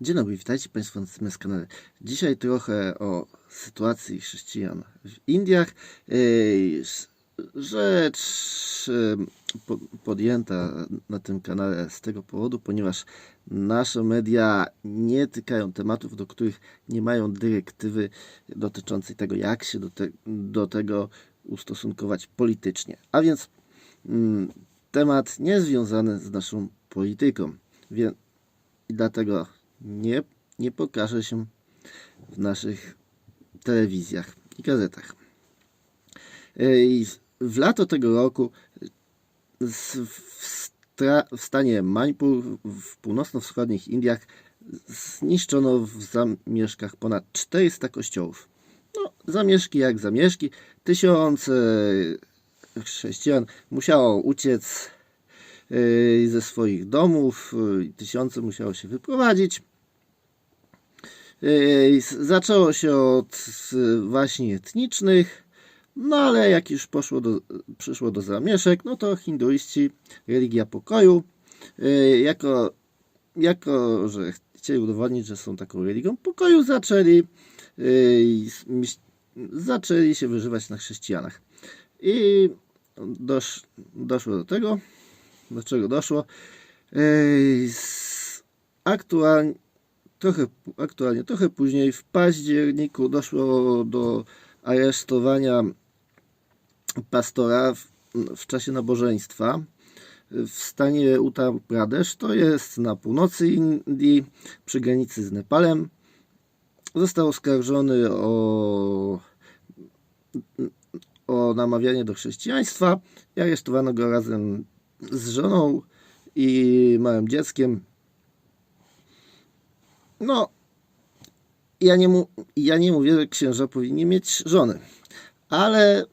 Dzień dobry, witajcie Państwo na tym kanale. Dzisiaj trochę o sytuacji chrześcijan w Indiach. Rzecz podjęta na tym kanale z tego powodu, ponieważ nasze media nie tykają tematów, do których nie mają dyrektywy dotyczącej tego, jak się do, te, do tego ustosunkować politycznie. A więc mm, temat niezwiązany z naszą polityką. Wie, i dlatego nie, nie pokaże się w naszych telewizjach i gazetach. I w lato tego roku z- w, stanie Manipur w północno-wschodnich Indiach zniszczono w zamieszkach ponad 400 kościołów. No, zamieszki jak zamieszki. Tysiące chrześcijan musiało uciec yy, ze swoich domów, tysiące musiało się wyprowadzić. Yy, Zaczęło się od s- właśnie etnicznych, no ale jak już poszło do, przyszło do zamieszek, no to hinduiści, religia pokoju, yy, jako, jako że chcieli udowodnić, że są taką religią pokoju, zaczęli, yy, zaczęli się wyżywać na chrześcijanach. I dosz, doszło do tego, do czego doszło. Aktualnie, trochę, aktualnie, trochę później, w październiku doszło do aresztowania pastora w, w czasie nabożeństwa w stanie Uttar Pradesh, to jest na północy Indii, przy granicy z Nepalem. Został oskarżony o o namawianie do chrześcijaństwa i aresztowano go razem z żoną i małym dzieckiem. No, ja nie, mu, ja nie mówię, że księża powinni mieć żony, ale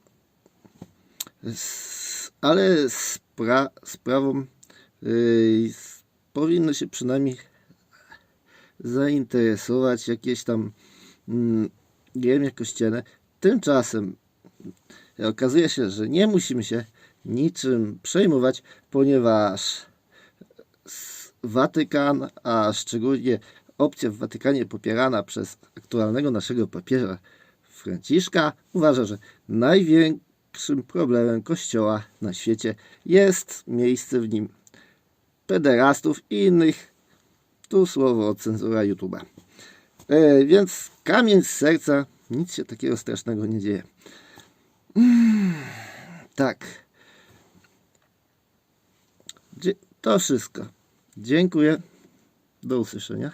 ale spra, sprawą yy, powinno się przynajmniej zainteresować jakieś tam mm, gremię kościelne. Tymczasem okazuje się, że nie musimy się niczym przejmować, ponieważ Watykan, a szczególnie opcja w Watykanie popierana przez aktualnego naszego papieża Franciszka, uważa, że największym problemem Kościoła na świecie jest miejsce w nim pederastów i innych, tu słowo cenzura YouTube'a. E, więc kamień z serca, nic się takiego strasznego nie dzieje. Tak. Dzie- To wszystko. Dziękuję. Do usłyszenia.